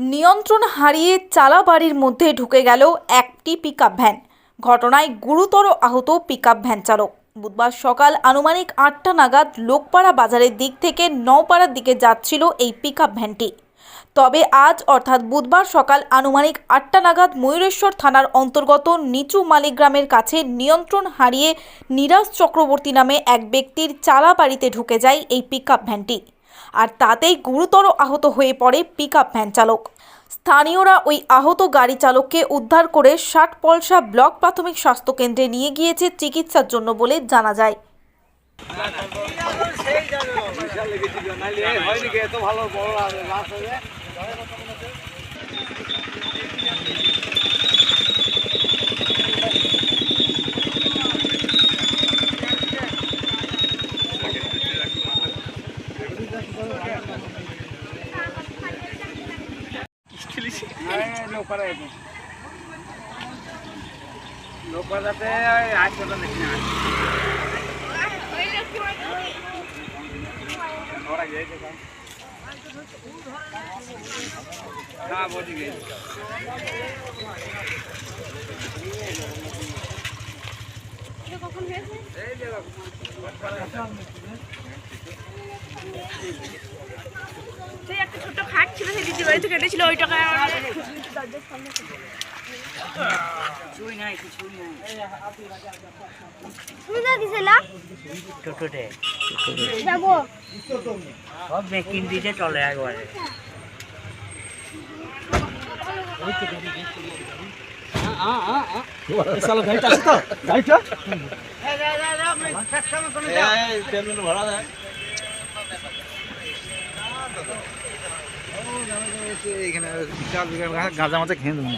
নিয়ন্ত্রণ হারিয়ে চালা বাড়ির মধ্যে ঢুকে গেল একটি পিকআপ ভ্যান ঘটনায় গুরুতর আহত পিকআপ ভ্যান চালক। বুধবার সকাল আনুমানিক আটটা নাগাদ লোকপাড়া বাজারের দিক থেকে নওপাড়ার দিকে যাচ্ছিল এই পিকআপ ভ্যানটি তবে আজ অর্থাৎ বুধবার সকাল আনুমানিক আটটা নাগাদ ময়ূরেশ্বর থানার অন্তর্গত নিচু মালিগ্রামের কাছে নিয়ন্ত্রণ হারিয়ে নিরাজ চক্রবর্তী নামে এক ব্যক্তির চালা বাড়িতে ঢুকে যায় এই পিকআপ ভ্যানটি আর তাতেই গুরুতর আহত হয়ে পড়ে পিক আপ ভ্যান চালক। স্থানীয়রা ওই আহত গাড়ি চালককে উদ্ধার করে ষাট পলসা ব্লক প্রাথমিক স্বাস্থ্যকেন্দ্রে নিয়ে গিয়েছে চিকিৎসার জন্য বলে জানা যায়। লোকদাতে আসবে তো দেখি না ওরা গিয়েছে হ্যাঁ বলি গিয়েছে সেই একটা ছোট্ট খাট ছিল বাড়িতে কেটেছিল ওই টাকা তুমি যা দিছিলা টোটোতে যাব সব মেকিং দিতে চলে একবারে এইখানে গাঁজা মাছে খেয়ে দেবো